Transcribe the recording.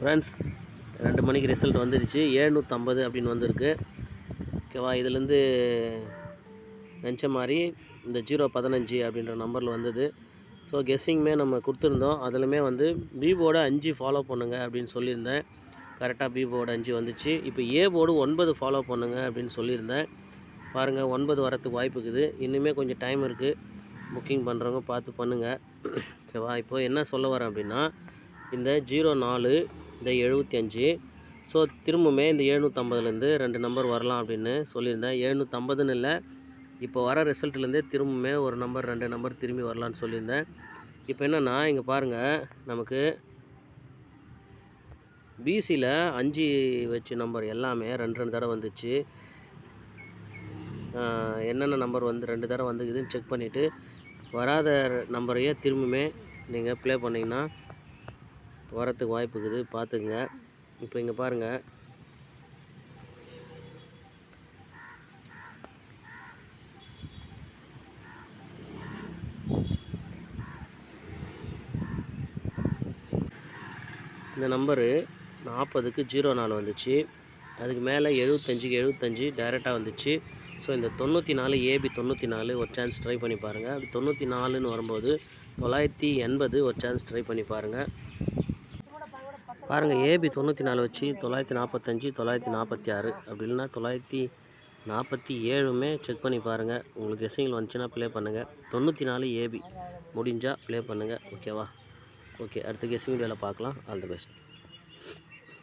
Friends ரெண்டு மணிக்கு result வந்துடுச்சு ஏழ்நூற்றம்பது அப்படின்னு வந்திருக்கு. ஓகேவா இதுலேருந்து நினச்ச மாதிரி இந்த ஜீரோ பதினஞ்சு அப்படின்ற நம்பரில் வந்தது. ஸோ கெஸ்ஸிங்குமே நம்ம கொடுத்துருந்தோம். அதுலையுமே வந்து பி அஞ்சு ஃபாலோ பண்ணுங்க அப்படின்னு சொல்லியிருந்தேன். கரெக்டாக பி போர்டு அஞ்சு வந்துச்சு. இப்போ ஏ போர்டு ஒன்பது ஃபாலோ பண்ணுங்க அப்படின்னு சொல்லியிருந்தேன். பாருங்கள் ஒன்பது வரத்துக்கு வாய்ப்பு இருக்குது. இன்னுமே கொஞ்சம் டைம் இருக்குது புக்கிங் பண்ணுறவங்க பார்த்து பண்ணுங்கள் ஓகேவா இப்போது என்ன சொல்ல வரேன் அப்படின்னா இந்த ஜீரோ நாலு இந்த எழுபத்தி அஞ்சு. ஸோ திரும்பவுமே இந்த எழுநூற்றம்பதுலேருந்து ரெண்டு நம்பர் வரலாம் அப்படின்னு சொல்லியிருந்தேன். எழுநூற்றம்பதுன்னு இல்லை இப்போ வர ரிசல்ட்லேருந்தே திரும்பவுமே ஒரு நம்பர் ரெண்டு நம்பர் திரும்பி வரலான்னு சொல்லியிருந்தேன். இப்போ என்னென்னா இங்கே பாருங்கள் நமக்கு பிசியில் அஞ்சு வச்சு நம்பர் எல்லாமே ரெண்டு ரெண்டு தடவை வந்துச்சு. என்னென்ன நம்பர் வந்து ரெண்டு தடவை வந்துக்குதுன்னு செக் பண்ணிவிட்டு வராத நம்பரையே திரும்பவுமே நீங்கள் ப்ளே பண்ணிங்கன்னா வரத்துக்கு வாய்ப்பு இருக்குது. பார்த்துக்குங்க. இப்போ இங்கே பாருங்கள் இந்த நம்பரு நாற்பதுக்கு ஜீரோ நாலு வந்துச்சு. அதுக்கு மேலே எழுபத்தஞ்சுக்கு எழுபத்தஞ்சு டைரெக்டாக வந்துச்சு. ஸோ இந்த தொண்ணூற்றி நாலு ஏபி தொண்ணூற்றி நாலு ஒரு சான்ஸ் ட்ரை பண்ணி பாருங்கள் அப்படி தொண்ணூற்றி நாலுன்னு வரும்போது தொள்ளாயிரத்தி எண்பது ஒரு சான்ஸ் ட்ரை பண்ணி பாருங்கள் பாருங்கள் ஏபி தொண்ணூற்றி நாலு வச்சு தொள்ளாயிரத்தி நாற்பத்தஞ்சு தொள்ளாயிரத்தி நாற்பத்தி ஆறு அப்படி இல்லைன்னா தொள்ளாயிரத்தி நாற்பத்தி ஏழுமே செக் பண்ணி பாருங்கள் உங்களுக்கு கெஸ்ஸிங்கில் வந்துச்சுன்னா ப்ளே பண்ணுங்கள் தொண்ணூற்றி நாலு ஏபி முடிஞ்சால் ப்ளே பண்ணுங்கள் ஓகேவா ஓகே அடுத்த கெஸ்ஸிங் வேலை பார்க்கலாம். All the best